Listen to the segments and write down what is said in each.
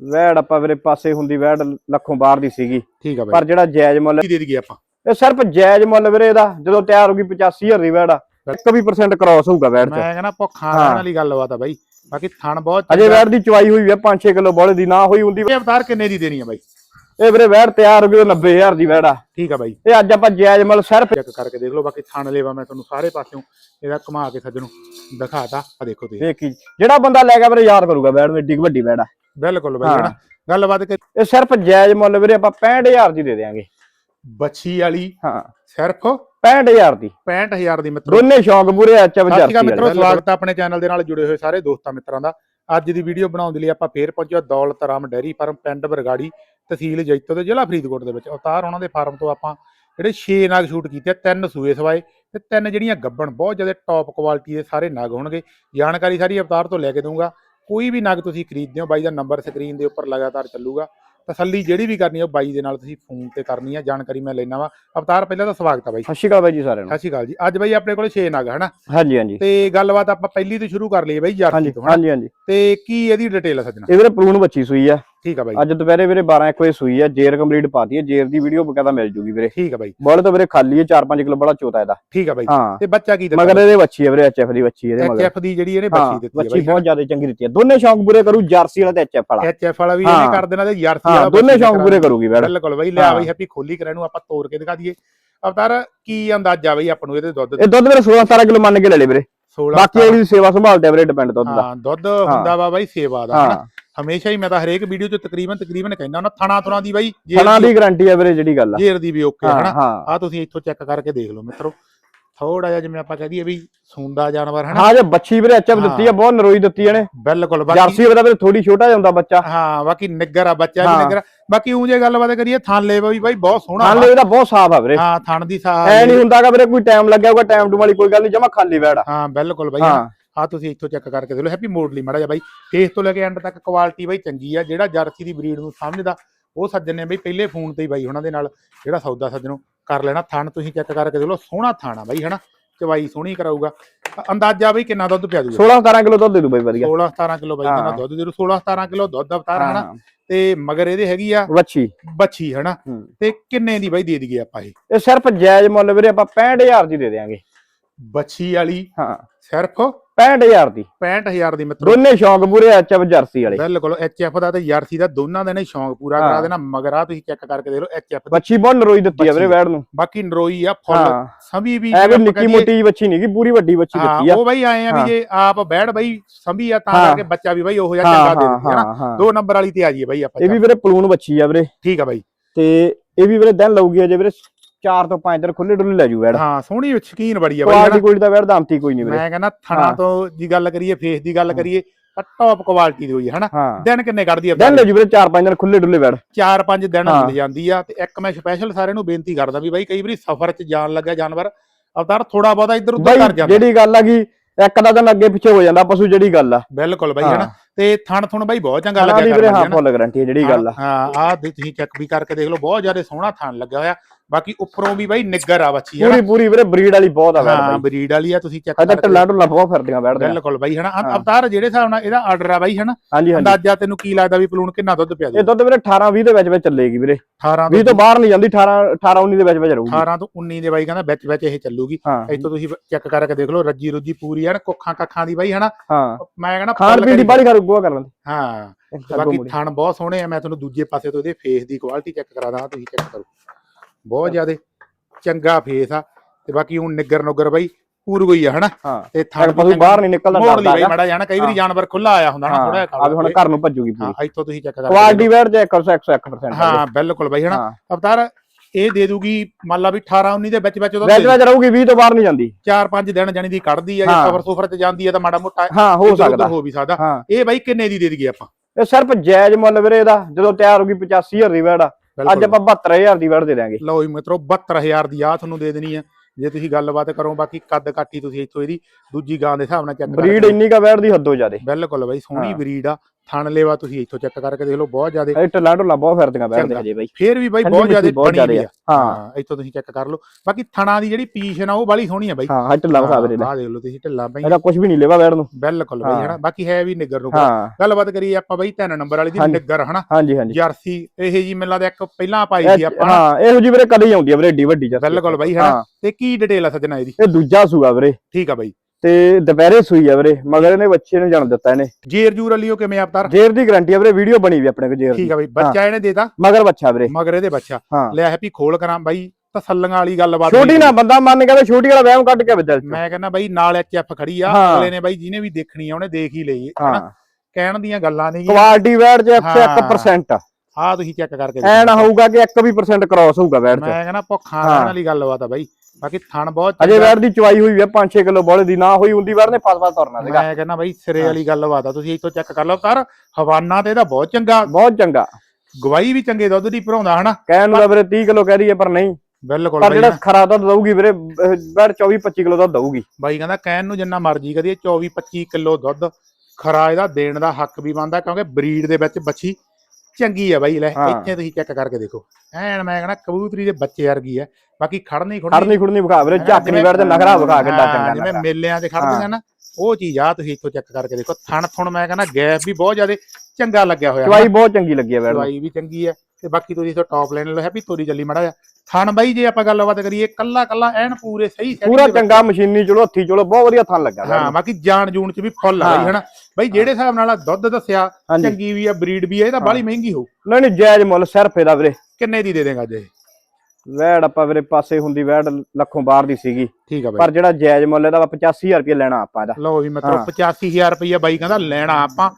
ਵੈੜ ਆਪਾਂ ਵੀਰੇ ਪਾਸੇ ਹੁੰਦੀ ਵੈੜ ਲੱਖੋਂ ਬਾਹਰ ਦੀ ਸੀਗੀ। ਠੀਕ ਆ ਬਾਈ। ਪਰ ਜਿਹੜਾ ਜਾਇਜ਼ ਮੁੱਲ ਕੀ ਦੇ ਦਈਏ ਆਪਾਂ? ਇਹ ਸਿਰਫ ਜਾਇਜ਼ ਮੁੱਲ ਵੀਰੇ ਇਹਦਾ ਜਦੋਂ ਤਿਆਰ ਹੋ ਗਈ 85000 ਦੀ ਵੈੜ ਆ। ਇੱਕ ਵੀ ਕ੍ਰਾਸ ਹੋਊਗਾ ਵੈੜ ਚ। ਮੈਂ ਕਹਿੰਦਾ ਭੁੱਖਾਂ। ਰਹਿਣ ਵਾਲੀ ਗੱਲਬਾਤ ਆ ਬਾਈ। ਬਾਕੀ ਥਣ ਬਹੁਤ ਅਜੇ। ਵੈੜ ਦੀ ਚਵਾਈ ਹੋਈ ਹੈ 5-6 ਕਿਲੋ ਬੋਲੇ ਦੀ ਨਾ ਹੋਈ ਹੁੰਦੀ। ਇਹ ਅਵਤਾਰ ਕਿੰਨੇ ਦੀ ਦੇਣੀ ਆ ਬਾਈ? ਇਹ ਵੀਰੇ ਵੈੜ ਤਿਆਰ ਹੋ ਗਈ 90000 ਦੀ ਵੈੜ ਆ। ਠੀਕ ਆ ਬਾਈ। ਇਹ ਅੱਜ ਆਪਾਂ ਜਾਇਜ਼ ਮੁੱਲ ਸਿਰਫ ਚੈੱਕ ਕਰਕੇ ਦੇਖ ਲਓ ਬਾਕੀ ਥਣ ਲੇਵਾ ਮੈਂ ਤੁਹਾਨੂੰ ਸਾਰੇ ਪਾਸਿਓਂ ਇਹਦਾ ਘੁਮਾ ਕੇ ਸੱਜਣੋਂ ਦਿਖਾਤਾ। ਆ ਦੇਖੋ ਤੁਸੀਂ। ਦੇਖੀ ਜਿਹੜਾ ਬੰਦਾ ਲੈ ਗਿਆ ਵੀਰੇ ਯਾਦ ਕਰੂਗਾ ਵੈੜ ਨੂੰ ਏਡੀ ਵੱਡੀ ਵੈੜ ਆ। ਬਿਲਕੁਲ ਬਾਈ ਹਾਂ। ਹਨਾ ਗੱਲਬਾਤ ਇਹ ਸਿਰਫ ਜਾਇਜ਼ ਮੁੱਲ ਵੀਰੇ ਆਪਾਂ 65000 ਦੀ ਦੇ ਦੇਾਂਗੇ ਬੱਛੀ ਵਾਲੀ ਹਾਂ। ਸਿਰਫ 65000 ਦੀ। 65000 ਦੀ ਮਿੱਤਰੋ। ਦੋਨੇ ਸ਼ੌਂਕ ਪੂਰੇ ਐਫ ਸਤਿ ਸ਼੍ਰੀ ਅਕਾਲ ਮਿੱਤਰੋ ਸਵਾਗਤ ਹੈ ਆਪਣੇ ਚੈਨਲ ਦੇ ਨਾਲ ਜੁੜੇ ਹੋਏ ਸਾਰੇ ਦੋਸਤਾਂ ਮਿੱਤਰਾਂ ਦਾ। ਅੱਜ ਦੀ ਵੀਡੀਓ ਬਣਾਉਣ ਦੇ ਲਈ ਆਪਾਂ ਫੇਰ ਪਹੁੰਚੇ ਦੌਲਤ ਰਾਮ ਡੈਰੀ ਫਾਰਮ ਪਿੰਡ ਬਰਗਾੜੀ ਤਹਿਸੀਲ ਜੈਤੋ ਤੇ ਜ਼ਿਲ੍ਹਾ ਫਰੀਦਕੋਟ ਦੇ ਵਿੱਚ। ਅਵਤਾਰ ਉਹਨਾਂ ਦੇ ਫਾਰਮ ਤੋਂ ਆਪਾਂ ਜਿਹੜੇ 6 ਨਾਗ ਸ਼ੂਟ ਕੀਤੇ ਆ, ਤਿੰਨ ਸੂਏ ਸਵਾਏ ਤੇ ਤਿੰਨ ਜਿਹੜੀਆਂ ਗੱਬਣ ਬਹੁਤ ਜ਼ਿਆਦਾ ਟੌਪ ਕੁਆਲਿਟੀ ਦੇ ਸਾਰੇ ਨਗ ਹੋਣਗੇ। ਜਾਣਕਾਰੀ ਸਾਰੀ ਅਵਤਾਰ ਤੋਂ ਲੈ ਕੇ ਦਊਂਗਾ। ਕੋਈ ਵੀ ਨਗ ਤੁਸੀਂ ਖਰੀਦਦੇ ਹੋ ਬਾਈ ਦਾ ਨੰਬਰ ਸਕਰੀਨ ਦੇ ਉੱਪਰ ਲਗਾਤਾਰ ਚੱਲੂਗਾ। ਤਸੱਲੀ ਜਿਹੜੀ ਵੀ ਕਰਨੀ ਹੈ ਉਹ ਬਾਈ ਦੇ ਨਾਲ ਤੁਸੀਂ ਫੋਨ ਤੇ ਕਰਨੀ ਹੈ ਜਾਣਕਾਰੀ ਮੈਂ ਲੈਣਾ ਵਾ। ਅਵਤਾਰ ਪਹਿਲਾਂ ਤਾਂ ਸਵਾਗਤ ਹੈ ਬਾਈ। ਸਤਿ ਸ਼੍ਰੀ ਅਕਾਲ ਬਾਈ ਜੀ ਸਾਰਿਆਂ ਨੂੰ। ਸਤਿ ਸ਼੍ਰੀ ਅਕਾਲ ਜੀ। ਅੱਜ ਬਾਈ ਆਪਣੇ ਕੋਲ 6 ਨਗ ਹਨਾ? ਹਾਂਜੀ ਹਾਂਜੀ। ਤੇ ਗੱਲਬਾਤ ਆਪਾਂ ਪਹਿਲੀ ਤੋਂ ਸ਼ੁਰੂ ਕਰ ਲਈਏ ਬਾਈ ਜਰਸੀ ਤੋਂ ਹਾਂਜੀ ਹਾਂਜੀ। ਤੇ ਕੀ ਇਹਦੀ ਡਿਟੇਲ ਆ ਸੱਜਣਾ? ਇਹ ਵੀਰੇ ਬੱਚੀ ਸੂਈ ਆ। ਠੀਕ ਆ ਬਾਈ। ਅੱਜ ਦੁਪਹਿਰੇ ਵੀਰੇ 12 1 ਵਜੇ ਸੂਈ ਆ ਜੇਰ ਕੰਪਲੀਟ ਪਾਤੀ ਹੈ ਜੇਰ ਦੀ ਵੀਡੀਓ ਬਕਾਇਦਾ ਮਿਲ ਜੂਗੀ ਵੀਰੇ। ਠੀਕ ਆ ਬਾਈ। ਬੋਲ ਤਾਂ ਵੀਰੇ ਖਾਲੀ ਹੈ 4-5 ਕਿਲੋ ਬੜਾ ਚੋਤਾ ਇਹਦਾ। ਠੀਕ ਆ ਬਾਈ। ਤੇ ਬੱਚਾ ਕੀ ਦਿੱਤਾ? ਮਗਰ ਇਹਦੇ ਬੱਚੀ ਹੈ ਵੀਰੇ ਐਚ ਐਫ ਦੀ ਬੱਚੀ ਇਹਦੇ ਮਗਰ। ਐਚਐਫ ਦੀ ਜਿਹੜੀ ਇਹਨੇ ਬੱਚੀ ਦਿੱਤੀ ਹੈ ਬੱਚੀ ਬਹੁਤ ਜ਼ਿਆਦਾ ਚੰਗੀ ਦਿੱਤੀ ਹੈ ਦੋਨੇ ਸ਼ੌਂਕ ਪੂਰੇ ਕਰੂ ਜਰਸੀ ਵਾਲਾ ਤੇ ਐਚ ਐਫ ਵਾਲਾ। ਐਚਐਫ ਵਾਲਾ ਵੀ। ਇਹਨੇ ਕਰ ਦੇਣਾ ਤੇ ਜਰਸੀ ਵਾਲਾ ਦੋਨੇ ਸ਼ੌਂਕ ਪੂਰੇ ਕਰੂਗੀ। ਵੈੜ ਬਿਲਕੁਲ ਬਾਈ ਹਾਂ। ਬਾਈ ਹੈਪੀ ਖੋਲੀ ਕਰਾਂ ਨੂੰ ਆਪਾਂ ਤੋੜ ਕੇ ਦਿਖਾ ਦਈਏ। ਅਵਤਾਰ ਕੀ ਅੰਦਾਜ਼ਾ ਬਾਈ ਆਪਾਂ ਨੂੰ ਇਹਦੇ ਦੁੱਧ? ਇਹ ਦੁੱਧ ਵੀਰੇ 16-17 ਕਿਲੋ ਮੰਨ ਕੇ ਲੈ ਲੈ ਵੀਰੇ। 16 ਬਾਕੀ ਇਹਦੀ ਸੇਵਾ ਸੰਭਾਲਦੇ ਆ ਵੀਰੇ ਡਿਪੈਂਡ ਦੁੱਧ ਦਾ ਹਾਂ ਦੁੱਧ ਹੁੰਦਾ ਵਾ ਬਾਈ ਸੇਵਾ ਦਾ ਹਨਾ? ਹਾਂ ਹਮੇਸ਼ਾ ਹੀ ਮੈਂ ਤਾਂ ਹਰੇਕ ਵੀਡੀਓ 'ਚ ਤਕਰੀਬਨ ਤਕਰੀਬਨ ਕਹਿੰਦਾ ਹੁੰਦਾ ਥਣਾ ਥਣਾ ਦੀ ਬਾਈ ਥਣਾ ਦੀ ਗਾਰੰਟੀ ਆ ਵੀਰੇ ਜਿਹੜੀ ਗੱਲ ਆ। ਜੇਰ ਦੀ ਵੀ ਓਕੇ ਹਨਾ? ਆ ਤੁਸੀਂ ਇੱਥੋਂ ਚੈੱਕ ਕਰਕੇ ਦੇਖ ਲਓ ਮਿੱਤਰੋ। ਥੋੜਾ ਜਿਹਾ ਜਿਵੇਂ ਆਪਾਂ ਕਹਿ ਦਈਏ ਵੀ ਸੁੰਦਾ ਜਾਨਵਰ ਹਨਾ? ਹਾਂ ਜੇ ਬੱਚੀ ਵੀਰੇ ਐਚ ਐਫ ਹਾਂ। ਦਿੱਤੀ ਆ ਬਹੁਤ ਨਰੋਈ ਦਿੱਤੀ ਇਹਨੇ। ਬਿਲਕੁਲ ਜਰਸੀ ਵੀਰੇ ਵੀਰੇ ਥੋੜੀ ਛੋਟਾ ਜਿਹਾ ਹੁੰਦਾ ਬੱਚਾ। ਹਾਂ ਬਾਕੀ ਨਿੱਗਰ ਆ ਬੱਚਾ ਵੀ। ਨਿੱਗਰ। ਬਾਕੀ ਉਹ ਜੇ ਗੱਲਬਾਤ ਕਰੀਏ ਥਣ ਲੈ ਵੀ ਬਾਈ ਬਹੁਤ ਸੋਹਣਾ ਹਾਂ ਵਾ। ਇਹਦਾ ਬਹੁਤ ਸਾਫ਼ ਆ ਵੀਰੇ। ਹਾਂ ਥਣ ਦੀ ਸਾ ਐ ਨਹੀਂ ਹੁੰਦਾਗਾ ਵੀਰੇ ਕੋਈ ਟਾਈਮ ਲੱਗਿਆ ਹੋਊਗਾ ਟਾਈਮ ਟੂ ਵਾਲੀ ਕੋਈ ਗੱਲ ਨਹੀਂ ਜਮਾ ਖਾਲੀ ਆ। ਹਾਂ ਬਿਲਕੁਲ ਬਾਈ। ਹਾਂ। ਆ ਤੁਸੀਂ ਇੱਥੋਂ ਚੈੱਕ ਕਰਕੇ ਦੇਖ ਲਓ ਹੈਪੀ ਮੋਡ ਲਈ ਮੜਾ ਜਾ ਬਾਈ। ਫੇਸ ਤੋਂ ਲੈ ਕੇ ਐਂਡ ਤੱਕ ਕੁਆਲਿਟੀ ਬਾਈ ਚੰਗੀ ਆ ਜਿਹੜਾ ਜਰਸੀ ਦੀ ਬਰੀਡ ਨੂੰ ਸਮਝਦਾ ਉਹ ਸੱਜਣ ਨੇ ਬਾਈ ਪਹਿਲੇ ਫੋਨ ਤੇ ਹੀ ਬਾਈ ਉਹਨਾਂ ਦੇ ਨਾਲ ਜਿਹੜਾ ਸੌਦਾ ਸੱਜਣੋਂ ਕਰ ਲੈਣਾ। ਥਣ ਤੁਸੀਂ ਚੈੱਕ ਕਰਕੇ ਦੇਖ ਲਓ ਸੋਹਣਾ ਥਣ ਬਾਈ ਹਨਾ? ਚਵਾਈ ਸੋਹਣੀ ਕਰਾਊਗਾ। ਅੰਦਾਜ਼ਾ ਬਈ ਕਿੰਨਾ ਦੁੱਧ ਪਿਆ ਦੂਗਾ 16 17 ਕਿਲੋ ਦੁੱਧ ਦੇ ਦੂ ਬਈ ਵਧੀਆ। 16 17 ਕਿਲੋ ਬਾਈ ਹਾਂ। ਦੁੱਧ ਦੇ 16 17 ਕਿਲੋ ਦੁੱਧ ਅਵਤਾਰ ਹਨਾ? ਤੇ ਮਗਰ ਇਹਦੇ ਹੈਗੀ ਆ ਵੱਛੀ। ਬੱਛੀ ਹਨਾ। ਤੇ ਕਿੰਨੇ ਦੀ ਬਾਈ ਦੇ ਦਈਏ ਆਪਾਂ ਇਹ? ਇਹ ਸਿਰਫ ਜਾਇਜ਼ ਮੁੱਲ ਵੀਰੇ ਆਪਾਂ 65000 ਦੀ ਦੇ ਦੇਾਂਗੇ ਬੱਛੀ ਵਾਲੀ ਹਾਂ। ਸਿਰਫ 65000 ਦੀ। 65000 ਦੀ ਮਿੱਤਰੋ। ਦੋਨੇ ਸ਼ੌਂਕ ਪੂਰੇ ਐਚ ਐਫ ਜਰਸੀ ਵਾਲੇ। ਬਿਲਕੁਲ ਐਚਐਫ ਦਾ ਤੇ ਜਰਸੀ ਦਾ ਦੋਨਾਂ ਦਾ ਨੇ ਸ਼ੌਂਕ ਪੂਰਾ। ਕਰਾ ਦੇਣਾ ਮਗਰ ਆ ਤੁਸੀਂ ਚੈੱਕ ਕਰਕੇ ਦੇਖ ਲਓ ਐਚਐਫ ਵੱਛੀ ਬਹੁਤ ਨਰੋਈ ਦਿੱਤੀ ਆ ਵੀਰੇ। ਵੈੜ ਨੂੰ। ਬਾਕੀ ਨਰੋਈ ਆ ਫੁੱਲ ਸੰਭੀ ਵੀ ਐ ਵੀ ਜਿਵੇਂ ਆਪਾਂ ਨਿੱਕੀ ਮੋਟੀ ਵੱਛੀ ਨਹੀਂ ਗੀ ਪੂਰੀ ਵੱਡੀ ਹਾਂ, ਦਿੱਤੀ ਆ। ਉਹ ਬਈ ਆਏ ਆ ਵੀ। ਜੇ ਆਪ ਬੈੜ ਬਈ ਸੰਭੀ ਆ ਤਾਂ। ਕਰਕੇ ਬੱਚਾ ਵੀ ਬਈ ਉਹੋ ਜਿਹਾ ਚੰਗਾ ਦੇ ਹਾਂ ਦੋ ਨੰਬਰ ਵਾਲੀ ਤੇ ਆ ਜਾਈਏ ਬਈ ਆਪਾਂ ਇਹ ਵੀ ਵੀਰੇ ਪਲੂਣ ਵੱਛੀ ਆ ਵੀਰੇ। ਠੀਕ ਆ ਬਈ। ਤੇ ਇਹ ਵੀ ਵੀਰੇ ਦਿਨ ਲਊਗੀ ਅਜੇ ਵੀਰੇ 4 ਤੋਂ 5 ਦਿਨ ਖੁੱਲੇ ਡੁੱਲੇ ਲੈ ਜੂ ਵੈੜ ਹਾਂ ਸੋਹਣੀ ਸ਼ਕੀਨ ਬੜੀ ਆ ਬਈ ਕੁਆਲਿਟੀ। ਕੋਈ ਦਾ ਵੈੜ ਦਾਮਤੀ ਕੋਈ ਨਹੀਂ ਵੀਰੇ ਮੈਂ ਕਹਿੰਦਾ ਥਣਾ। ਤੋਂ ਦੀ ਗੱਲ ਕਰੀਏ ਫੇਸ ਦੀ ਗੱਲ। ਕਰੀਏ ਟੌਪ ਕੁਆਲਿਟੀ ਦੀ ਹੋਈ ਹੈ ਹਨਾ ਦਿਨ ਕਿੰਨੇ ਕੱਢਦੀ ਆ ਦਿਨ ਲੈ ਜੂ ਵੀਰੇ 4-5 ਦਿਨ ਖੁੱਲੇ ਡੁੱਲੇ ਵੈੜ ਚਾਰ ਪੰਜ ਦਿਨ ਹਾਂ। ਮਿਲ ਜਾਂਦੀ ਆ ਤੇ ਇੱਕ ਮੈਂ ਸਪੈਸ਼ਲ ਸਾਰਿਆਂ ਨੂੰ ਬੇਨਤੀ ਕਰਦਾ ਵੀ ਬਾਈ ਕਈ ਵਾਰੀ ਸਫ਼ਰ 'ਚ ਜਾਣ ਲੱਗਾ ਜਾਨਵਰ ਅਵਤਾਰ ਥੋੜਾ ਬਹੁਤਾ ਇੱਧਰ ਉੱਧਰ ਕਰ ਜਾਂਦਾ ਜਿਹੜੀ ਗੱਲ ਆ ਕਿ ਇੱਕ ਦਾ ਦਿਨ ਅੱਗੇ ਪਿੱਛੇ ਹੋ ਜਾਂਦਾ ਪਸ਼ੂ ਜਿਹੜੀ ਗੱਲ ਆ ਬਿਲਕੁਲ ਬਾਈ। ਹਨਾ ਤੇ ਥਣ ਥੁਣ ਬਾਈ ਬਹੁਤ ਚੰਗਾ ਲੱਗਿਆ ਕਰਦਾ ਹਾਂ। ਫੁੱਲ ਗਾਰੰਟੀ ਹੈ ਜਿਹੜੀ ਗੱਲ ਆ ਹਾਂ ਆਹ ਤੁਸੀਂ ਚੈੱਕ ਵੀ ਕਰਕੇ ਦੇਖ ਲਓ ਬਹੁਤ ਜ਼ਿਆਦਾ ਸੋਹਣਾ ਥਣ ਲੱਗਿਆ ਹੋਇਆ ਬਾਕੀ ਉੱਪਰੋਂ ਵੀ ਬਾਈ ਨਿੱਗਰ ਆ ਬੱਚੀ ਪੂਰੀ ਹਨਾ? ਪੂਰੀ ਵੀਰੇ ਬਰੀਡ ਵਾਲੀ ਬਹੁਤ ਆ ਹਾਂ ਬਾਈ। ਬਰੀਡ ਵਾਲੀ ਆ ਤੁਸੀਂ ਚੈੱਕ ਅਜੇ ਟੱਲਾ ਟੁੱਲਾ ਬਹੁਤ ਫਿਰਦੀਆਂ ਵੈੜ ਦੇ ਬਿਲਕੁਲ ਬਾਈ ਹਨਾ। ਅਵਤਾਰ ਜਿਹੜੇ ਹਿਸਾਬ ਨਾਲ ਇਹਦਾ ਆਰਡਰ ਆ ਬਾਈ ਹਨਾ? ਅੰਦਾਜ਼ਾ ਤੈਨੂੰ ਕੀ ਲੱਗਦਾ ਵੀ ਪਲੂਣ ਕਿੰਨਾ ਦੁੱਧ ਪਿਆ ਇਹ ਦੂ ਦੁੱਧ ਵੀਰੇ 18 20 ਦੇ ਵਿੱਚ ਵਿੱਚ ਚੱਲੇਗੀ ਵੀਰੇ। 18 20 ਤੋਂ ਬਾਹਰ ਨਹੀਂ ਜਾਂਦੀ 18 18 19 ਦੇ ਵਿੱਚ ਵਿੱਚ ਰਹੂਗੀ। 18 ਤੋਂ 19 ਦੇ ਬਾਈ ਕਹਿੰਦਾ ਵਿੱਚ ਵਿੱਚ ਇਹ ਚੱਲੂਗੀ। ਇੱਥੋਂ ਤੁਸੀਂ ਚੈੱਕ ਕਰਕੇ ਦੇਖ ਲਓ ਰੱਜੀ ਰੁੱਜੀ ਪੂਰੀ ਆ ਨਾ ਕੁੱਖਾਂ ਕੱਖਾਂ ਦੀ ਬਾਈ ਹਨਾ? ਮੈਂ ਕਹਿੰਦਾ ਖਾਣ ਪੀਣ ਦੀ ਕਰੀ- ਬਾਲੀ ਕਰ ਗੋਆ ਕਰ ਲੈਂਦੇ ਹਾਂ। ਬਾਕੀ। ਥਣ ਬਹੁਤ ਸੋਹਣੇ ਆ ਮੈਂ ਤੁਹਾਨੂੰ ਦੂਜੇ ਪਾਸੇ ਤੋਂ ਇਹਦੇ ਫੇਸ ਦੀ ਕੁਆਲਿਟੀ ਚੈੱਕ ਕਰਾ ਦਾਂ ਤੁਸੀਂ ਚੈੱਕ ਕਰੋ। ਬਹੁਤ ਜ਼ਿਆਦਾ। ਚੰਗਾ ਫੇਸ ਆ। ਤੇ ਬਾਕੀ ਹੁਣ ਨਿੱਗਰ ਨੁੱਗਰ ਬਾਈ ਪੂਰ ਗਈ ਆ ਹਨਾ? ਹਾਂ। ਤੇ ਥਣ ਪਸ਼ੂ ਬਾਹਰ ਨਹੀਂ ਨਿਕਲਦਾ ਮੋੜ ਲਈ ਬਾਈ ਹੈਗਾ। ਮੜਾ ਜਾਣਾ ਕਈ ਵਾਰੀ। ਜਾਨਵਰ ਖੁੱਲਾ ਆਇਆ ਹੁੰਦਾ ਨਾ ਥੋੜਾ ਆ ਵੀ ਹੁਣ ਘਰ ਨੂੰ ਭੱਜੂਗੀ ਪੂਰੀ। ਹਾਂ ਇੱਥੋਂ ਤੁਸੀਂ ਚੈੱਕ ਕਰਕੇ ਕੁਆਲਿਟੀ ਵੈੜ ਜੇ 100 101% ਹਾਂ ਬਿਲਕੁਲ ਬਾਈ ਹਨਾ? ਅਵਤਾਰ ਇਹ ਦੇ ਦੂਗੀ ਮੰਨ ਲਾ ਵੀ 18 19 ਦੇ ਵਿੱਚ ਵਿੱਚ ਉਹਦਾ ਵਿੱਚ ਵਿੱਚ ਰਹੂਗੀ 20 ਤੋਂ ਬਾਹਰ ਨਹੀਂ ਜਾਂਦੀ। 4-5 ਦਿਨ ਜਾਨੀ ਦੀ ਕੱਢਦੀ ਆ ਜੇ। ਸਫਰ ਸੁਫਰ ਤੇ ਜਾਂਦੀ ਆ ਤਾਂ ਮਾੜਾ ਮੋਟਾ ਹਾਂ ਹੋ ਸਕਦਾ। ਹੋ ਵੀ ਸਕਦਾ। ਇਹ ਬਾਈ ਕਿੰਨੇ ਦੀ ਦੇ ਦਈਏ ਆਪਾਂ? ਇਹ ਸਿਰਫ ਜਾਇਜ਼ ਮੁੱਲ ਵੀਰੇ ਇਹਦਾ ਜਦੋਂ ਤਿਆਰ ਹੋ ਗਈ 85000 ਦੀ ਵੈੜ ਆ। ਅੱਜ ਆਪਾਂ 72000 ਦੀ ਵੈੜ ਦੇ ਦਿਆਂਗੇ। ਲਓ ਜੀ ਮਿੱਤਰੋ 72000 ਦੀ ਆ ਤੁਹਾਨੂੰ ਦੇ ਦੇਣੀ ਆ। ਜੇ ਤੁਸੀਂ ਗੱਲਬਾਤ ਕਰੋ ਬਾਕੀ ਕੱਦ ਕਾਠੀ ਤੁਸੀਂ ਇੱਥੋਂ ਇਹਦੀ ਦੂਜੀ ਗਾਂ ਦੇ ਹਿਸਾਬ ਨਾਲ ਚੈੱਕ ਬਰੀਡ ਇੰਨੀ ਕਾ ਵੈੜ ਦੀ ਹੱਦੋਂ ਜ਼ਿਆਦੇ। ਬਿਲਕੁਲ ਬਾਈ ਸੋਹਣੀ। ਬਰੀਡ ਆ। ਥਣ ਲੇਵਾ ਤੁਸੀਂ ਇੱਥੋਂ ਚੈੱਕ ਕਰਕੇ ਦੇਖ ਲਓ ਬਹੁਤ ਜ਼ਿਆਦਾ ਇਹ ਟੱਲਾ ਢੋਲਾ ਬਹੁਤ ਫਿਰਦੀਆਂ ਬੈਠਦੇ। ਹਜੇ ਬਾਈ ਫੇਰ ਵੀ ਬਾਈ ਬਹੁਤ ਜ਼ਿਆਦਾ ਬਣੀ ਜ਼ਿਆਦਾ ਆ। ਹਾਂ। ਇੱਥੋਂ ਤੁਸੀਂ ਚੈੱਕ ਕਰ ਲਓ। ਬਾਕੀ ਥਣਾ ਦੀ ਜਿਹੜੀ ਪੀਸ਼ ਹੈ ਨਾ ਉਹ ਬਾਲੀ ਸੋਹਣੀ ਆ ਬਾਈ। ਹਾਂ ਹਾਂ ਟੱਲਾ ਵਖਾ ਵੀਰੇ ਆਹ ਦੇਖ ਲਓ ਤੁਸੀਂ ਢਿੱਲਾਂ ਪਈ ਇਹਦਾ ਕੁਝ ਵੀ ਨਹੀਂ ਲੈਵਾ ਬੈਠ ਨੂੰ। ਬਿਲਕੁਲ ਬਾਈ। ਹਨਾ। ਬਾਕੀ ਹੈ ਵੀ ਨਿੱਗਰ ਨੂੰ ਗੱਲਬਾਤ ਕਰੀਏ ਆਪਾਂ ਬਾਈ ਤਿੰਨ ਨੰਬਰ ਵਾਲੀ ਦੀ। ਨਿੱਗਰ ਹਨਾ। ਹਾਂਜੀ ਹਾਂਜੀ। ਜਰਸੀ ਇਹ ਜੀ ਮੈਨੂੰ ਲੱਗਦਾ ਇੱਕ ਪਹਿਲਾਂ ਪਾਈ ਸੀ ਆਪਾਂ। ਹਾਂ ਇਹੋ ਜੀ ਵੀਰੇ ਕਦੇ ਹੀ ਆਉਂਦੀ ਆ ਵੀਰੇ ਏਡੀ ਵੱਡੀ ਜਰਸੀ। ਬਿਲਕੁਲ ਬਾਈ ਹਨਾ। ਤੇ ਕੀ ਡਿਟੇਲ ਆ ਸੱਜਣਾ ਇਹਦੀ? ਇਹ ਦੂਜਾ ਸੂਆ ਵੀਰੇ। ਠੀਕ ਆ ਬਾਈ। ਤੇ ਦੁਪਹਿਰੇ ਸੂਈ ਆ ਵੀਰੇ ਮਗਰ ਇਹਨੇ ਬੱਚੇ ਨੂੰ ਜਨਮ ਦਿੱਤਾ ਇਹਨੇ। ਜੇਰ ਜੂਰ ਵਾਲੀ ਉਹ ਕਿਵੇਂ ਆਪਤਾਰ ਜੇਰ ਦੀ ਗਾਰੰਟੀ ਆ ਵੀਰੇ ਵੀਡੀਓ ਬਣੀ ਵੀ ਆਪਣੇ ਕੋਲ ਜੇਰ ਦੀ। ਠੀਕ ਆ ਬਾਈ ਬੱਚਾ ਇਹਨੇ ਦੇਤਾ? ਮਗਰ ਬੱਚਾ ਵੀਰੇ। ਮਗਰ ਇਹਦੇ ਬੱਚਾ। ਹਾਂ। ਲੈ ਹੈਪੀ ਖੋਲ ਕਰਾਂ ਬਾਈ ਤਸੱਲੀਆਂ ਵਾਲੀ ਗੱਲਬਾਤ ਛੋਟੀ ਨਾ ਬੰਦਾ ਮੰਨ ਕੇ ਛੋਟੀ ਵਾਲਾ ਵਹਿਮ ਕੱਢ ਕੇ ਵਿਦਲ ਮੈਂ ਕਹਿੰਦਾ ਬਾਈ ਨਾਲ ਐਚਐਫ ਖੜੀ ਆ। ਅਗਲੇ ਨੇ ਬਾਈ ਜਿਹਨੇ ਵੀ ਦੇਖਣੀ ਆ ਉਹਨੇ ਦੇਖ ਹੀ ਲਈ ਹਨਾ? ਹਾਂ। ਕਹਿਣ ਦੀਆਂ ਗੱਲਾਂ ਨਹੀਂ ਕੁਆਲਿਟੀ ਵੈਟ ਹਾਂ। 101% ਆ। ਤੁਸੀਂ ਚੈੱਕ ਕਰਕੇ ਐ ਨਾ। ਹੋਊਗਾ ਕਿ 1 ਵੀ percent ਕ੍ਰਾਸ ਹੋਊਗਾ ਵੈਟ ਚ। ਮੈਂ ਕਹਿੰਦਾ ਭੁੱਖਾਂ। ਰਹਿਣ ਵਾਲੀ ਗੱਲਬਾਤ ਆ ਬਾਈ। ਬਾਕੀ ਥਣ ਬਹੁਤ ਅਜੇ। ਵੈਟ ਦੀ ਚਵਾਈ ਹੋਈ ਹੈ 5-6 ਕਿਲੋ ਬੋਲੇ ਦੀ ਨਾ ਹੋਈ ਹੁੰਦੀ ਵੈਟ ਨੇ ਫਸ ਫਸ ਤੁਰਨਾ ਸੀਗਾ। ਮੈਂ ਕਹਿੰਦਾ ਬਾਈ ਸਿਰੇ। ਵਾਲੀ ਗੱਲਬਾਤ ਆ ਤੁਸੀਂ ਇੱਥੋਂ ਚੈੱਕ ਕਰ ਲਓ ਪਰ ਹਵਾਨਾ ਤੇ ਇਹਦਾ ਬਹੁਤ ਚੰਗਾ। ਬਹੁਤ ਚੰਗਾ। ਗਵਾਈ ਵੀ ਚੰਗੇ ਦੁੱਧ ਦੀ ਭਰਾਉਂਦਾ ਹਨਾ? ਕਹਿਣ ਨੂੰ ਵੀਰੇ 30 ਕਿਲੋ ਕਹਿ ਰਹੀ ਹੈ ਪਰ ਨਹੀਂ। ਬਿਲਕੁਲ ਪਰ ਜਿਹੜਾ ਖਰਾ ਦੁੱਧ ਦਊਗੀ ਵੀਰੇ ਵੈਟ 24-25 ਕਿਲੋ ਦੁੱਧ ਦਊਗੀ। ਬਾਈ ਕਹਿੰਦਾ ਕਹਿਣ ਨੂੰ ਜਿੰਨਾ ਮਰਜ਼ੀ ਕਰੀਏ 24 25 ਕਿਲੋ ਦੁੱਧ ਖਰਾ ਇਹਦਾ ਦੇਣ ਦਾ ਹੱਕ ਵੀ ਬਣਦਾ ਕਿਉਂਕਿ ਬਰੀਡ ਦੇ ਵਿੱਚ ਬੱਚੀ ਚੰਗੀ ਆ ਬਾਈ ਲੈ ਹਾਂ। ਇੱਥੇ ਤੁਸੀਂ ਚੈੱਕ ਕਰਕੇ ਦੇਖੋ। ਐਨ ਮੈਂ ਕਹਿੰਦਾ ਕਬੂਤਰੀ ਦੇ ਬੱਚੇ ਵਰਗੀ ਆ ਬਾਕੀ ਖੜਨੀ ਖੜਨੀ ਖੁੜਨੀ ਵਿਖਾ ਵੀਰੇ ਝੱਕ ਨਹੀਂ ਤੇ ਨਖਰਾ ਵਿਖਾ ਕਿੱਡਾ ਹਾਂ, ਚੰਗਾ ਜਿਵੇਂ। ਮੇਲਿਆਂ ਤੇ ਖੜਦੀਆਂ ਨਾ ਉਹ ਚੀਜ਼ ਆ ਤੁਸੀਂ ਇੱਥੋਂ ਚੈੱਕ ਕਰਕੇ ਦੇਖੋ। ਥਣ ਥੁਣ ਮੈਂ ਕਹਿੰਦਾ ਗੈਪ ਵੀ ਬਹੁਤ ਜ਼ਿਆਦਾ ਚੰਗਾ ਲੱਗਿਆ ਹੋਇਆ ਚਵਾਈ ਬਹੁਤ ਚੰਗੀ ਲੱਗੀ ਵੈਟ ਨੂੰ। ਦਵਾਈ ਵੀ ਚੰਗੀ ਹੈ ਤੇ ਬਾਕੀ ਤੁਸੀਂ ਇਥੋਂ ਟੌਪ ਲਾਈਨ ਲੋ ਹੈਪੀ ਤੋਰੀ ਚੱਲੀ ਮੜਾ ਜਾ ਥਣ ਬਾਈ ਜੇ ਆਪਾਂ ਗੱਲਬਾਤ ਕਰੀਏ ਕੱਲਾ ਕੱਲਾ ਐਨ ਪੂਰੇ ਸਹੀ ਪੂਰਾ ਚੰਗਾ ਮਸ਼ੀਨੀ ਚਲੋ ਹੱਥੀ ਚਲੋ ਬਹੁਤ ਵਧੀਆ ਥਣ ਲੱਗਾ ਹਾਂ। ਬਾਕੀ ਜਾਨ ਜੂਨ ਚ ਵੀ ਫੁੱਲ ਆ ਬਾਈ ਹਾਂ। ਹਨਾ? ਬਾਈ ਜਿਹੜੇ ਹਿਸਾਬ ਨਾਲ ਦੁੱਧ ਦੱਸਿਆ ਚੰਗੀ ਵੀ ਆ ਬਰੀਡ ਵੀ ਆ ਇਹ ਤਾਂ ਹਾਂ। ਬਾਲੀ ਮਹਿੰਗੀ ਹੋਊ। ਨਹੀਂ ਨਹੀਂ ਜਾਇਜ਼ ਮੁੱਲ ਸਿਰਫ ਇਹਦਾ ਵੀਰੇ। ਕਿੰਨੇ ਦੀ ਦੇ ਦੇਗਾ ਜੇ ਵੈਟ ਆਪਾਂ ਵੀਰੇ ਪਾਸੇ ਹੁੰਦੀ ਵੈਟ ਲੱਖੋਂ ਬਾਹਰ ਦੀ ਸੀਗੀ। ਠੀਕ ਆ ਬਾਈ। ਪਰ ਜਿਹੜਾ ਜਾਇਜ਼ ਮੁੱਲ ਇਹਦਾ ਵਾ 85000 ਰੁਪਏ ਲੈਣਾ ਆਪਾਂ ਇਹਦਾ। ਲਓ ਵੀ ਮਿੱਤਰੋ ਹਾਂ। 85000 ਰੁਪਈਆ ਬਾਈ ਕਹਿੰਦਾ ਲੈਣਾ ਆਪਾਂ।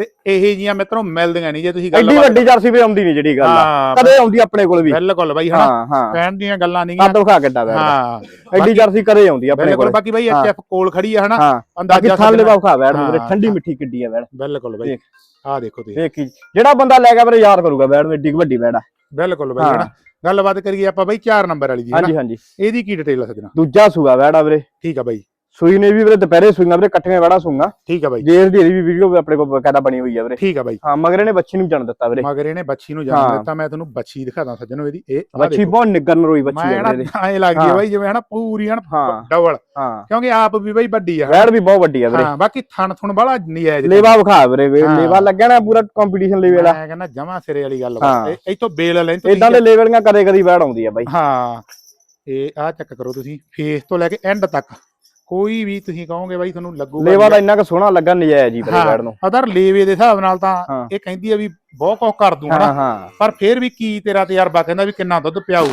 ਤੇ ਇਹ ਜੀਆਂ ਮਿੱਤਰੋ ਮਿਲਦੀਆਂ ਨਹੀਂ ਜੇ ਤੁਸੀਂ ਗੱਲ ਐਡੀ ਵੱਡੀ ਜਰਸੀ ਵੀ ਆਉਂਦੀ ਨਹੀਂ ਜਿਹੜੀ ਗੱਲ ਆ। ਕਦੇ ਆਉਂਦੀ ਆਪਣੇ ਕੋਲ ਵੀ। ਬਿਲਕੁਲ ਬਾਈ ਹਨਾ? ਹਾਂ ਹਾਂ। ਕਹਿਣ ਦੀਆਂ ਗੱਲਾਂ ਨਹੀਂ ਕੱਦ ਵਿਖਾ ਕਿੱਡਾ ਦਾ। ਹਾਂ। ਐਡੀ ਜਰਸੀ ਕਦੇ ਆਉਂਦੀ ਆਪਣੇ ਕੋਲ। ਬਾਕੀ ਬਾਈ। ਐਚਐਫ ਕੋਲ ਖੜੀ ਆ ਹਨਾ? ਹਾਂ। ਬਾਕੀ ਅੰਦਾਜ਼ਾ ਥਾਲੇ ਨੂੰ ਵੀਰੇ ਹਾਂ, ਠੰਡੀ। ਮਿੱਠੀ ਕਿੱਡੀ ਆ ਵੈਟ ਬਿਲਕੁਲ ਬਾਈ। ਦੇਖ। ਆਹ ਦੇਖੋ ਤੁਸੀਂ। ਦੇਖ ਜਿਹੜਾ ਬੰਦਾ ਲੈ ਗਿਆ ਵੀਰੇ ਯਾਦ ਕਰੂਗਾ ਐਡੀ ਕੁ ਵੱਡੀ ਆ। ਬਿਲਕੁਲ ਬਾਈ ਹਾਂ। ਹਨਾ ਗੱਲਬਾਤ ਕਰੀਏ ਆਪਾਂ ਬਾਈ 4 ਨੰਬਰ ਵਾਲੀ ਦੀ ਹਾਂਜੀ ਹਾਂਜੀ। ਇਹਦੀ ਕੀ ਡਿਟੇਲ ਆ ਸੱਜਣਾ? ਦੂਜਾ ਸੂਆ ਆ ਵੀਰੇ। ਠੀਕ ਆ ਬਾਈ। ਸੂਈ ਨੇ ਵੀ ਵੀਰੇ ਦੁਪਹਿਰੇ ਸੂਈਆਂ ਵੀਰੇ ਇਕੱਠੀਆਂ ਵੈੜਾ ਸੂਈਆਂ। ਠੀਕ ਆ ਬਾਈ। ਜੇਰ ਦੀ ਵੀ ਵੀਡੀਓ ਆਪਣੇ ਕੋਲ ਬਕਾਇਦਾ ਬਣੀ ਹੋਈ ਆ ਵੀਰੇ। ਠੀਕ ਆ ਬਾਈ। ਹਾਂ ਮਗਰ ਇਹਨੇ ਬੱਚੀ ਨੂੰ ਜਨ ਦਿੱਤਾ ਵੀਰੇ। ਮਗਰ ਇਹਨੇ ਬੱਚੀ ਨੂੰ ਹਾਂ। ਜਾਣ ਦਿੱਤਾ ਮੈਂ ਤੁਹਾਨੂੰ ਬੱਚੀ ਦਿਖਾਦਾ ਸੱਜਣੋ ਇਹਦੀ। ਇਹ ਬੱਚੀ। ਬਹੁਤ ਨਿੱਗਰ ਨਰੋਈ ਬੱਚੀ ਵੀਰੇ ਇਹਦੀ। ਐ ਲੱਗਦੀ ਹਾਂ। ਬਾਈ ਜਿਵੇਂ ਹਨਾ ਪੂਰੀ ਹਨਾ ਹਾਂ। ਡਬਲ। ਹਾਂ। ਕਿਉਂਕਿ ਆਪ ਵੀ ਬਾਈ ਵੱਡੀ ਆ। ਵੈਟ ਵੀ ਬਹੁਤ ਵੱਡੀ ਆ ਵੀਰੇ। ਹਾਂ ਬਾਕੀ ਥਣ ਥੁਣ ਵਾਲਾ ਨਜਾਇਜ਼ ਲੇਵਾ ਵਿਖਾ ਵੀਰੇ ਹਾਂ। ਲੇਵਾ ਲੱਗਿਆ ਨਾ ਪੂਰਾ ਕੰਪੀਟੀਸ਼ਨ ਲੈਵਲ ਆ ਮੈਂ ਕਹਿੰਦਾ ਜਮਾ ਸਿਰੇ ਵਾਲੀ ਗੱਲ ਹਾਂ। ਬਾਤ ਤੋਂ ਬੇਲ ਲੈਂਥ ਇਦਾਂ ਦੇ ਲੈਵਲੀਆਂ ਕਦੇ ਕਦੀ ਵੈਟ ਆਉਂਦੀ ਆ ਬਾਈ। ਹਾਂ। ਇਹ ਆ ਚੈੱਕ ਕਰੋ ਤੁਸੀਂ। ਫੇਸ ਤੋਂ ਲੈ ਕੇ ਐਂਡ ਤੱਕ। ਕੋਈ ਵੀ ਤੁਸੀਂ ਕਹੋਗੇ ਬਾਈ ਤੁਹਾਨੂੰ ਲੱਗੂਗਾ ਲੇਵਾ ਦਾ ਇੰਨਾ ਕੁ ਸੋਹਣਾ ਲੱਗਾ ਨਜਾਇਜ਼ ਹਾਂ। ਵੈਟ ਨੂੰ। ਅਦਰ ਲੇਵੇ ਦੇ ਹਿਸਾਬ ਨਾਲ ਤਾਂ। ਇਹ ਕਹਿੰਦੀ ਆ ਵੀ ਬਹੁਤ ਕੁਝ ਕਰ ਦੂੰ ਹਾਂ ਹਨਾ ਪਰ ਫੇਰ ਵੀ ਕੀ ਤੇਰਾ ਤਜਰਬਾ ਕਹਿੰਦਾ ਵੀ ਕਿੰਨਾ ਦੁੱਧ ਪਿਆਊ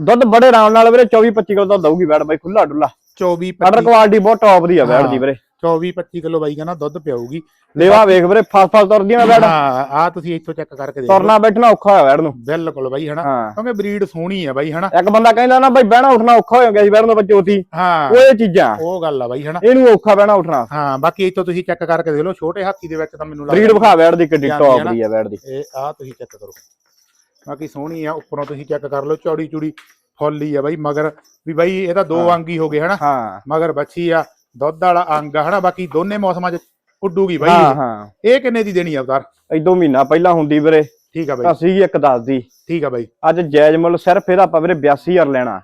ਦੁੱਧ ਬੜੇ ਆਰਾਮ ਨਾਲ ਵੀਰੇ 24 25 ਕਿਲੋ ਦਾ ਦਊਗੀ ਵੈਟ ਬਾਈ ਖੁੱਲਾ ਡੁੱਲਾ 24 ਆਰਡਰ 25 ਕੁਆਲਿਟੀ ਬਹੁਤ ਟੌਪ ਦੀ ਆ ਹਾਂ। ਦੀ ਵੀਰੇ। 24 25 ਕਿਲੋ ਬਾਈ ਕਹਿੰਦਾ ਦੁੱਧ ਪਿਆਊਗੀ। ਲੇਵਾ ਵੇਖ ਵੀਰੇ ਫਸ ਫਸ ਤੁਰਦੀਆਂ ਵੈਟ ਹਾਂ ਆ ਤੁਸੀਂ ਇੱਥੋਂ ਚੈੱਕ ਕਰਕੇ ਦੇਖੋ ਤੁਰਨਾ ਬੈਠਣਾ ਔਖਾ ਹੋਇਆ ਵੈਟ ਨੂੰ। ਬਿਲਕੁਲ ਬਾਈ ਹਨਾ? ਹਾਂ। ਕਿਉਂਕਿ ਬਰੀਡ ਸੋਹਣੀ ਆ ਬਾਈ ਹਨਾ? ਇੱਕ ਬੰਦਾ ਕਹਿੰਦਾ ਨਾ ਬਾਈ ਬਹਿਣਾ ਉੱਠਣਾ ਔਖਾ ਹੋ ਗਿਆ ਸੀ ਵੈਟ ਨੂੰ ਬੱਚੋਤੀ ਹਾਂ। ਉਹ ਇਹ ਚੀਜ਼ਾਂ। ਉਹ ਗੱਲ ਆ ਬਾਈ ਹਨਾ? ਇਹਨੂੰ ਔਖਾ ਬਹਿਣਾ ਉੱਠਣਾ। ਹਾਂ ਬਾਕੀ ਇੱਥੋਂ ਤੁਸੀਂ ਚੈੱਕ ਕਰਕੇ ਦੇਖ ਲਓ ਛੋਟੇ ਹਾਥੀ ਦੇ ਵਿੱਚ ਤਾਂ ਮੈਨੂੰ ਬਰੀਡ ਵਿਖਾ ਵੈਟ ਦੀ ਕਿੱਡੀ ਜਾਂਦੀ ਆ ਟੌਪ। ਦੀ ਆ ਵੈਟ ਦੀ। ਇਹ ਆ ਤੁਸੀਂ ਚੈੱਕ ਕਰੋ। ਬਾਕੀ ਸੋਹਣੀ ਆ ਉੱਪਰੋਂ ਤੁਸੀਂ ਚੈੱਕ ਕਰ ਲਓ ਚੌੜੀ ਚੂੜੀ ਫੁੱਲੀ ਆ ਬਾਈ ਮਗਰ ਵੀ ਬਾਈ ਇਹ ਤਾਂ ਦੋ। ਅੰਗ ਹੀ ਹੋ ਗਏ ਹਨਾ? ਹਾਂ। ਮਗਰ ਬੱਚੀ ਆ ਦੁੱਧ ਵਾਲਾ ਅੰਗ ਆ ਹਨਾ? ਬਾਕੀ ਦੋਨੇ ਮੌਸਮਾਂ 'ਚ ਉੱਡੂਗੀ ਬਾਈ ਹਾਂ ਇਹ। ਹਾਂ। ਇਹ ਕਿੰਨੇ ਦੀ ਦੇਣੀ ਆ ਅਵਤਾਰ ਇਦੋਂ ਮਹੀਨਾ ਪਹਿਲਾਂ ਹੁੰਦੀ ਵੀਰੇ। ਠੀਕ ਆ ਤਾਂ ਬਾਈ ਸੀਗੀ ਇੱਕ ਦੱਸ ਦੀ। ਠੀਕ ਆ ਬਾਈ। ਅੱਜ ਜਾਇਜ਼ ਮੁੱਲ ਸਿਰਫ ਇਹਦਾ ਆਪਾਂ ਵੀਰੇ 82000 ਲੈਣਾ।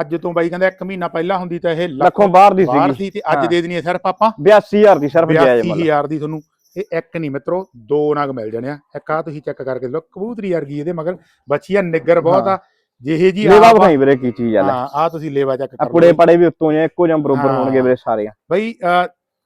ਅੱਜ ਤੋਂ ਬਾਈ ਕਹਿੰਦਾ ਇੱਕ ਮਹੀਨਾ ਪਹਿਲਾਂ ਹੁੰਦੀ ਤਾਂ ਇਹ ਲੱਖੋਂ ਬਾਹਰ ਦੀ ਬਾਹਰ ਸੀਗੀ। ਸੀ ਤੇ ਅੱਜ ਹਾਂ। ਦੇ ਦੇਣੀ ਹੈ ਸਿਰਫ ਆਪਾਂ। 82000 ਦੀ ਸਿਰਫ ਜਾਇਜ਼ ਮੁੱਲ। 82000 ਦੀ ਤੁਹਾਨੂੰ ਇਹ ਇੱਕ ਨਹੀਂ ਮਿੱਤਰੋ ਦੋ ਨਗ ਮਿਲ ਜਾਣੇ ਆ। ਇੱਕ ਆ ਤੁਸੀਂ ਚੈੱਕ ਕਰਕੇ ਲਓ ਕਬੂਤਰੀ ਵਰਗੀ ਇਹਦੇ ਮਗਰ ਬੱਚੀ ਆ ਨਿੱਗਰ ਬਹੁਤ ਆ। ਜਿਹੇ ਜੀ ਲੇਵਾ ਵਿਖਾਈ ਵੀਰੇ ਕੀ ਚੀਜ਼ ਆ ਲੈ। ਹਾਂ ਆ ਤੁਸੀਂ ਲੇਵਾ ਚੈੱਕ ਕਰ ਲਓ ਪੜੇ ਵੀ ਉੱਤੋਂ ਜੇ ਇੱਕੋ ਜਿਹਾ ਬਰੋਬਰ। ਹੋਣਗੇ ਵੀਰੇ ਸਾਰੇ ਬਈ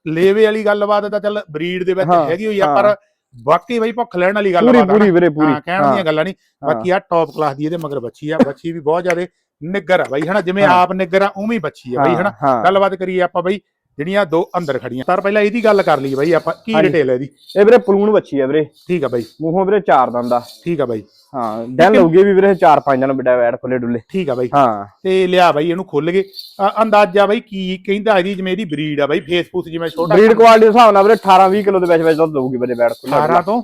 ਲੇਵੇ ਵਾਲੀ ਗੱਲਬਾਤ ਤਾਂ ਚੱਲ ਬਰੀਡ ਦੇ ਵਿੱਚ ਹੈਗੀ ਹੋਈ ਆ। ਪਰ ਵਾਕਈ ਬਈ ਭੁੱਖ ਲੈਣ ਵਾਲੀ ਪੂਰੀ ਆ ਪੂਰੀ ਨਾ। ਵੀਰੇ ਪੂਰੀ। ਹਾਂ ਕਹਿਣ ਦੀਆਂ ਗੱਲਾਂ ਨਹੀਂ। ਬਾਕੀ ਆ ਟੌਪ ਕਲਾਸ ਦੀ ਇਹਦੇ ਮਗਰ ਬੱਚੀ ਆ। ਬੱਚੀ ਵੀ ਬਹੁਤ ਜ਼ਿਆਦਾ ਨਿੱਗਰ ਆ ਬਈ ਹਨਾ? ਜਿਵੇਂ। ਆਪ ਨਿੱਗਰ ਆ ਉਵੇਂ ਹੀ ਬੱਚੀ ਆ ਬਈ ਹਨਾ? ਗੱਲਬਾਤ ਕਰੀਏ ਆਪਾਂ ਬਈ ਜਿਹੜੀਆਂ ਦੋ ਅੰਦਰ ਖੜੀਆਂ। ਸਰ ਪਹਿਲਾਂ ਇਹਦੀ ਗੱਲ ਕਰ ਲਈ ਬਈ ਆਪਾਂ ਕੀ। ਡਿਟੇਲ ਹੈ ਇਹਦੀ? ਇਹ ਵੀਰੇ ਪਲੂਣ ਬੱਚੀ ਆ ਵੀਰੇ। ਠੀਕ ਆ ਬਈ। ਮੂੰਹੋਂ ਵੀਰੇ ਚਾਰ ਦੰਦ ਆ। ਠੀਕ ਆ ਬਈ। ਹਾਂ ਡੈਲ ਹੋਊਗੀ ਵੀ ਵੀਰੇ ਚਾਰ ਪੰਜ ਦਿਨ ਵੱਡਾ ਵੈਟ ਖੁੱਲੇ ਡੁੱਲੇ। ਠੀਕ ਆ ਬਈ। ਹਾਂ। ਤੇ ਲਿਆ ਬਈ ਇਹਨੂੰ ਖੁੱਲ ਅ, ਅੰਦਾਜ਼ਾ ਬਈ ਕੀ ਕਹਿੰਦਾ ਇਹਦੀ ਜਿਵੇਂ ਇਹਦੀ ਬਰੀਡ ਆ ਬਈ ਫੇਸਬੁੱਕ ਜਿਵੇਂ ਛੋਟਾ ਬਰੀਡ ਕੁਆਲਿਟੀ ਦੇ ਹਿਸਾਬ ਨਾਲ ਵੀਰੇ 18 20 ਕਿਲੋ ਦੇ ਵਿੱਚ ਵਿੱਚ ਦੁੱਧ ਦਊਗੀ ਵੀਰੇ ਵੈਟ ਖੁੱਲਾ 18 ਤੋਂ?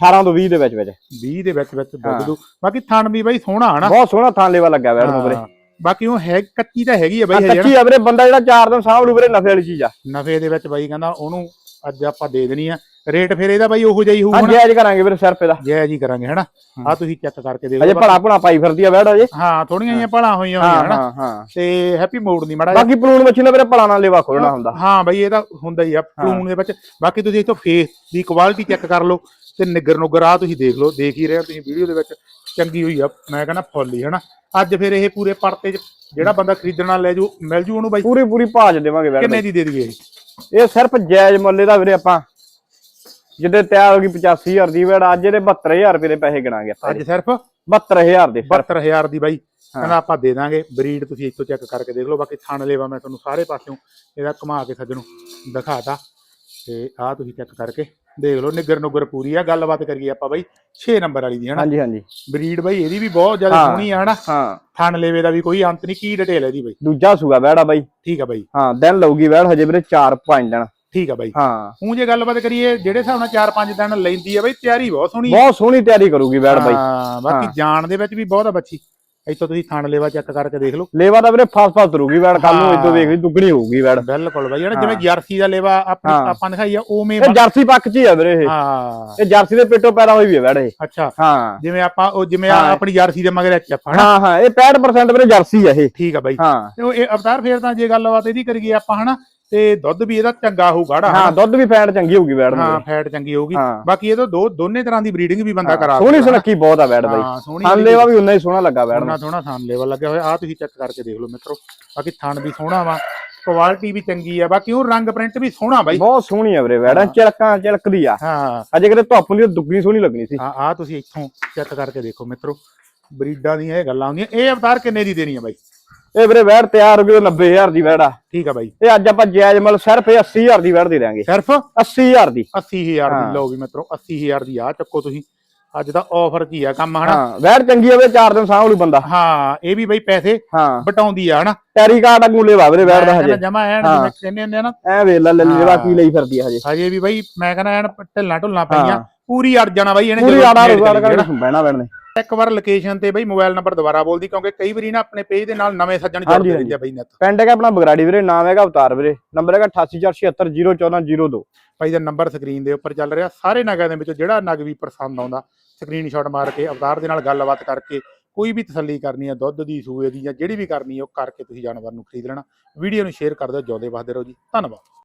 18 ਤੋਂ 20 ਦੇ ਵਿੱਚ ਵਿੱਚ। 20 ਦੇ ਵਿੱਚ ਵਿੱਚ ਦੁੱਧ ਹਾਂ। ਦੂ ਬਾਕੀ ਥਣ ਵੀ ਬਈ ਸੋਹਣਾ ਹਨਾ? ਬਹੁਤ ਸੋਹਣਾ ਥਾਂ ਲੈਵਾ ਲੱਗਾ ਵੈਟ ਨੂੰ ਵੀਰੇ। ਹਾਂ। ਬਾਕੀ ਉਹ ਹੈ ਕੱਚੀ ਤਾਂ ਹੈਗੀ ਆ ਬਈ ਹਜੇ ਕੱਚੀ ਆ ਵੀਰੇ ਬੰਦਾ ਜਿਹੜਾ ਚਾਰ ਦਿਨ ਸਾਂਭ ਲੂ ਵੀਰੇ ਨਫੇ ਵਾਲੀ ਚੀਜ਼ ਆ। ਨਫੇ ਦੇ ਵਿੱਚ ਬਾਈ ਕਹਿੰਦਾ ਉਹਨੂੰ ਅੱਜ ਆਪਾਂ ਦੇ ਦੇਣੀ ਆ। ਰੇਟ ਫਿਰ ਇਹਦਾ ਬਾਈ ਉਹੋ ਜਿਹਾ ਹੀ ਹੋਊ ਹਾਂ ਜਾਇਜ਼ ਕਰਾਂਗੇ ਵੀਰੇ ਸਿਰਫ ਇਹਦਾ। ਜੈ ਜੀ ਕਰਾਂਗੇ ਹਨਾ। ਆ ਤੁਸੀਂ ਚੈੱਕ ਕਰਕੇ ਦੇਖ ਅਜੇ ਭਲਾ ਭਣਾ ਪਾਈ ਫਿਰਦੀ ਆ ਵੈੜ ਅਜੇ ਹਾਂ ਥੋੜੀਆਂ ਜਿਹੀਆਂ ਭਲਾ ਹੋਈਆਂ ਹੋਈਆਂ ਹਾਂ ਹਨਾ। ਹਾਂ ਹਾਂ। ਤੇ ਹੈਪੀ ਮੋਡ ਨਹੀਂ ਮਾੜਾ। ਬਾਕੀ ਪਲੂਣ ਮੱਛੀ ਨਾਲ ਵੀਰੇ ਭਲਾ ਨਾਲ ਲੇਵਾ ਖੋਲਣਾ ਹੁੰਦਾ। ਹਾਂ ਬਈ ਇਹ ਤਾਂ ਹੁੰਦਾ ਹੀ ਆ ਪਲੂਨ ਦੇ ਵਿੱਚ। ਬਾਕੀ ਤੁਸੀਂ ਇਥੋਂ ਫੇਸ ਦੀ ਕੁਆਲਿਟੀ ਚੈੱਕ ਕਰ ਲਓ ਤੇ ਨਿੱਗਰ ਨੁੱਗਰ ਆ ਤੁਸੀਂ ਦੇਖ ਲਓ ਦੇਖ ਹੀ ਰਹੇ ਹੋ ਤੁਸੀਂ ਵੀਡੀਓ ਦੇ ਵਿੱਚ। ਚੰਗੀ ਹੋਈ ਆ ਮੈਂ ਕਹਿੰਦਾ ਫੁੱਲ ਹਨਾ? ਅੱਜ ਫਿਰ ਇਹ ਪੂਰੇ ਪਰਤੇ 'ਚ ਜਿਹੜਾ ਬੰਦਾ ਖਰੀਦਣਾ ਲੈ ਜੂ ਮਿਲ ਜੂ ਉਹਨੂੰ ਬਾਈ? ਪੂਰੀ ਪੂਰੀ ਭਾਜ ਦੇਵਾਂਗੇ ਵੈੜ ਕਿੰਨੇ ਦੀ ਦੇ ਦਈਏ ਇਹ? ਸਿਰਫ ਜਾਇਜ਼ ਮੁੱਲ ਦਾ ਵੀਰੇ ਆਪਾਂ। ਜਿੱਦੇ ਤਿਆਰ ਹੋ ਗਈ 85000 ਦੀ ਵੈੜ ਅੱਜ ਇਹਦੇ 72000 ਰੁਪਏ ਦੇ ਪੈਸੇ ਗਿਣਾਂਗੇ ਆਪਾਂ ਅੱਜ ਸਿਰਫ? 72000 ਦੇ ਸਿਰਫ। 72000 ਦੀ ਬਾਈ। ਕਹਿੰਦਾ ਆਪਾਂ ਦੇ ਦਾਂਗੇ। ਬਰੀਡ ਤੁਸੀਂ ਇੱਥੋਂ ਚੈੱਕ ਕਰਕੇ ਦੇਖ ਲਓ। ਬਾਕੀ ਥਣ ਲੇਵਾ ਮੈਂ ਤੁਹਾਨੂੰ ਸਾਰੇ ਪਾਸਿਓਂ ਇਹਦਾ ਘੁਮਾ ਕੇ ਸੱਜਣੋਂ ਦਿਖਾਤਾ। ਤੇ ਆਹ ਤੁਸੀਂ ਚੈੱਕ ਕਰਕੇ ਦੇਖ ਲਓ ਨਿੱਗਰ ਨੁੱਗਰ ਪੂਰੀ ਆ ਗੱਲਬਾਤ ਕਰੀਏ ਆਪਾਂ ਬਾਈ 6 ਨੰਬਰ ਵਾਲੀ ਦੀ ਹਨਾ? ਹਾਂਜੀ ਹਾਂਜੀ। ਬਰੀਡ ਬਾਈ ਇਹਦੀ ਵੀ ਬਹੁਤ ਜ਼ਿਆਦਾ। ਸੋਹਣੀ ਆ ਹਨਾ? ਹਾਂ। ਥਣ ਲੇਵੇ ਦਾ ਵੀ ਕੋਈ ਅੰਤ ਨਹੀਂ ਕੀ ਡਿਟੇਲ ਇਹਦੀ ਬਾਈ? ਦੂਜਾ ਸੂਗਾ ਵੈੜਾ ਬਾਈ। ਠੀਕ ਆ ਬਾਈ। ਹਾਂ ਦਿਨ ਲਊਗੀ ਵੈੜ ਹਜੇ ਵੀਰੇ 4-5 ਦਿਨ। ਠੀਕ ਆ ਬਾਈ। ਹਾਂ। ਹੁਣ ਜੇ ਗੱਲਬਾਤ ਕਰੀਏ ਜਿਹੜੇ ਹਿਸਾਬ ਨਾਲ 4-5 ਦਿਨ ਲੈਂਦੀ ਆ ਬਾਈ ਤਿਆਰੀ ਬਹੁਤ ਸੋਹਣੀ ਬਹੁਤ ਸੋਹਣੀ ਤਿਆਰੀ ਕਰੂਗੀ ਵੈੜ ਬਾਈ। ਹਾਂ, ਬਾਕੀ। ਜਾਣ ਦੇ ਵਿੱਚ ਵੀ ਬਹੁਤ ਆ ਬੱਚੀ। ਇੱਥੋਂ ਤੁਸੀਂ ਥਣ ਲੇਵਾ ਚੈੱਕ ਕਰਕੇ ਦੇਖ ਲਓ। ਲੇਵਾ ਦਾ ਵੀਰੇ ਫਸ ਫਸ ਤਰੂਗੀ ਵੈੜ ਕੱਲ ਨੂੰ ਹਾਂ। ਇਦੋਂ ਵੇਖ ਲਈ ਦੁੱਗਣੀ ਹੋਊਗੀ ਵੈੜ। ਬਿਲਕੁਲ ਬਾਈ ਜਿਹੜਾ ਹਾਂ। ਜਿਵੇਂ ਜਰਸੀ ਦਾ ਲੇਵਾ ਆਪਣੀ ਹਾਂ। ਆਪਾਂ ਦਿਖਾਈ ਆ ਉਵੇਂ ਇਹ ਜਰਸੀ ਪੱਕ ਚ ਹੀ ਆ ਵੀਰੇ ਇਹ। ਹਾਂ। ਇਹ ਜਰਸੀ ਦੇ ਪੇਟੋਂ ਪੈਦਾ ਹੋਈ ਵੀ ਵੈੜ ਇਹ। ਅੱਛਾ। ਹਾਂ। ਜਿਵੇਂ ਆਪਾਂ ਉਹ ਜਿਵੇਂ ਹਾਂ। ਆਪਣੀ ਜਰਸੀ ਦੇ ਮਗਰ ਐਚ ਹਾਂ ਹਾਂ ਇਹ 65% ਵੀਰੇ ਜਰਸੀ ਆ ਇਹ। ਠੀਕ ਆ ਬਾਈ। ਹਾਂ। ਤੇ ਉਹ ਇਹ ਅਵਤਾਰ ਫੇਰ ਤਾਂ ਜੇ ਗੱਲਬਾਤ ਇਹਦੀ ਕਰੀਏ ਆਪਾਂ ਹਨਾ? ਤੇ ਦੁੱਧ ਵੀ ਇਹਦਾ ਚੰਗਾ ਹੋਊ ਗਾੜਾ ਹਾਂ ਦੁੱਧ ਵੀ ਫੈਟ ਚੰਗੀ ਹੋਊਗੀ ਵੈੜ ਹਾਂ ਦੀ। ਫੈਟ ਚੰਗੀ ਹੋਊਗੀ। ਹਾਂ। ਬਾਕੀ ਇਹ ਤੋਂ ਦੋ ਦੋਨੇ ਤਰ੍ਹਾਂ ਦੀ ਬਰੀਡਿੰਗ ਵੀ ਬੰਦਾ ਕਰਾ ਸੋਹਣੀ ਸੁਨੱਖੀ ਬਹੁਤ ਆ ਵੈੜ ਬਾਈ ਹਾਂ ਥਣ ਲੇਵਾ ਵੀ ਉਨਾ ਹੀ ਸੋਹਣਾ ਲੱਗਾ ਵੈੜ ਨੂੰ। ਸੋਹਣਾ ਥਣ ਲੱਗਿਆ ਹੋਇਆ ਆ ਤੁਸੀਂ ਚੈੱਕ ਕਰਕੇ ਦੇਖ ਲਓ ਮਿੱਤਰੋ। ਬਾਕੀ ਥਣ ਵੀ ਸੋਹਣਾ ਵਾ ਕੁਆਲਿਟੀ ਵੀ ਚੰਗੀ ਆ ਬਾਕੀ ਉਹ ਰੰਗ ਪ੍ਰਿੰਟ ਵੀ ਸੋਹਣਾ ਬਾਈ। ਬਹੁਤ ਸੋਹਣੀ ਆ ਵੀਰੇ ਵੈੜਾਂ ਚਿਲਕਾਂ ਚਿਲਕਦੀ ਆ। ਹਾਂ। ਅਜੇ ਕਿਤੇ ਧੁੱਪ ਨਹੀਂ ਦੁੱਗਣੀ ਸੋਹਣੀ ਲੱਗਣੀ ਸੀ। ਆ ਆ ਤੁਸੀਂ ਇੱਥੋਂ ਚੈੱਕ ਕਰਕੇ ਦੇਖੋ ਮਿੱਤਰੋ। ਬਰੀਡਾਂ ਦੀਆਂ ਇਹ ਗੱਲਾਂ ਹੁੰਦੀਆਂ ਇਹ ਅਵਤਾਰ ਕਿੰਨੇ ਦੀ ਦੇਣੀ ਆ ਬਾਈ? ਇਹ ਵੀਰੇ ਵੈੜ ਤਿਆਰ ਹੋ ਗਈ 90000 ਦੀ ਵੈੜ ਆ। ਠੀਕ ਆ ਬਾਈ। ਇਹ ਅੱਜ ਆਪਾਂ ਜਾਇਜ਼ ਮੁੱਲ ਸਿਰਫ ਇਹ 80000 ਦੀ ਵੈੜ ਦੇ ਦਿਆਂਗੇ। ਸਿਰਫ? 80000 ਦੀ। 80000 ਹਾਂ। ਦੀ। ਲਓ ਵੀ ਮਿੱਤਰੋ 80000 ਦੀ ਆ ਚੱਕੋ ਤੁਸੀਂ। ਅੱਜ ਦਾ ਆਫਰ ਕੀ ਆ ਕੰਮ ਹਨਾ? ਹਾਂ ਵੈੜ ਚੰਗੀ ਹੋਵੇ ਚਾਰ ਦਿਨ ਸਾਂਭ ਲੂ ਬੰਦਾ। ਹਾਂ ਇਹ ਵੀ ਬਈ ਪੈਸੇ ਬਟਾਉਂਦੀ ਆ ਹਨਾ? ਟੈਰੀ ਕਾਰਡ ਵਾਂਗੂ ਲੈਵਾ ਵੀਰੇ ਵੈੜ ਦਾ ਹਜੇ। ਜਮਾ ਐਨ। ਜਿਵੇਂ ਕਹਿੰਦੇ ਹੁੰਦੇ ਆ ਨਾ। ਐ ਵੇਖ ਲੈ ਲੈਵਾ। ਕੀ ਲਈ ਫਿਰਦੀ ਆ ਹਜੇ। ਹਜੇ ਵੀ ਬਈ ਮੈਂ ਕਹਿੰਦਾ ਐਨ ਢਿੱਲਾਂ ਢੁੱਲਾਂ ਪਈਆਂ। ਪੂਰੀ ਅੜ ਜਾਣਾ ਬਈ ਇਹਨੇ ਪੂਰੀ ਜਾਣਾ। ਬਹਿਣਾ ਇੱਕ ਵਾਰ ਲੋਕੇਸ਼ਨ ਤੇ ਬਈ ਮੋਬਾਈਲ ਨੰਬਰ ਦੁਬਾਰਾ ਬੋਲਦੀ ਕਿਉਂਕਿ ਕਈ ਵਾਰੀ ਨਾ ਆਪਣੇ ਪੇਜ ਦੇ ਨਾਲ ਨਵੇਂ ਸੱਜਣ ਜੁੜਦੇ ਰਹਿੰਦੇ ਆ ਬਈ ਨੈਟ ਪਿੰਡ ਹੈਗਾ ਆਪਣਾ ਬਗਰਾੜੀ ਵੀਰੇ ਨਾਮ ਹੈਗਾ ਅਵਤਾਰ ਵੀਰੇ। ਨੰਬਰ ਹੈਗਾ 8847701402 ਭਾਈ ਦਾ ਨੰਬਰ ਸਕਰੀਨ ਦੇ ਉੱਪਰ ਚੱਲ ਰਿਹਾ। ਸਾਰੇ ਨਗਾਂ ਦੇ ਵਿੱਚੋਂ ਜਿਹੜਾ ਨਗ ਵੀ ਪਸੰਦ ਆਉਂਦਾ ਸਕਰੀਨਸ਼ਾਟ ਮਾਰ ਕੇ ਅਵਤਾਰ ਦੇ ਨਾਲ ਗੱਲਬਾਤ ਕਰਕੇ ਕੋਈ ਵੀ ਤਸੱਲੀ ਕਰਨੀ ਹੈ ਦੁੱਧ ਦੀ ਸੂਏ ਦੀ ਜਾਂ ਜਿਹੜੀ ਵੀ ਕਰਨੀ ਹੈ ਉਹ ਕਰਕੇ ਤੁਸੀਂ ਜਾਨਵਰ ਨੂੰ ਖਰੀਦ ਲੈਣਾ। ਵੀਡੀਓ ਨੂੰ ਸ਼ੇਅਰ ਕਰ ਦਿਓ ਜਿਉਂਦੇ ਵਸਦੇ ਰਹੋ ਜੀ। ਧੰਨਵਾਦ।